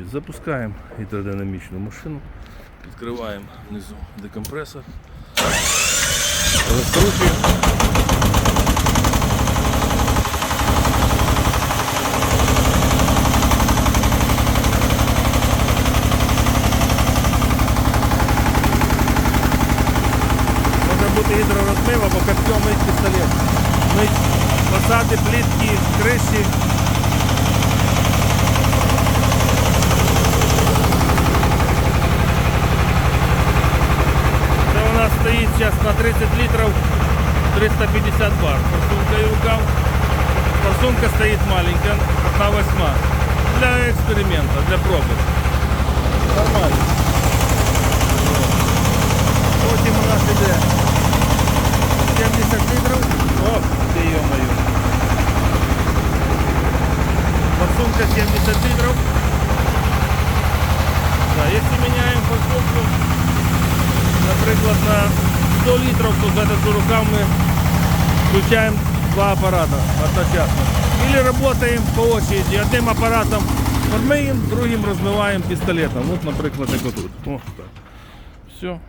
Значить, запускаємо гідродинамічну машину, відкриваємо внизу декомпресор, розкручуємо. Може бути гідророзмив або капцом мить пістолет. Мить фасади, плітки, криші. у нас стоїть зараз на 30 літрів 350 бар. Форсунка і рукав. Форсунка стоїть маленька, одна восьма. Для експеримента, для проби. Нормально. Потім у нас іде 70 літрів. О, ти йо-моє. Форсунка 70 літрів. Да, якщо міняємо форсунку, наприклад, на 100 літрів, то за этот рукав ми включаємо два апарата одночасно. Или работаем по очереди. Одним апаратом формуємо, другим розмиваємо пістолетом. От, наприклад, як отут. О, так. Все.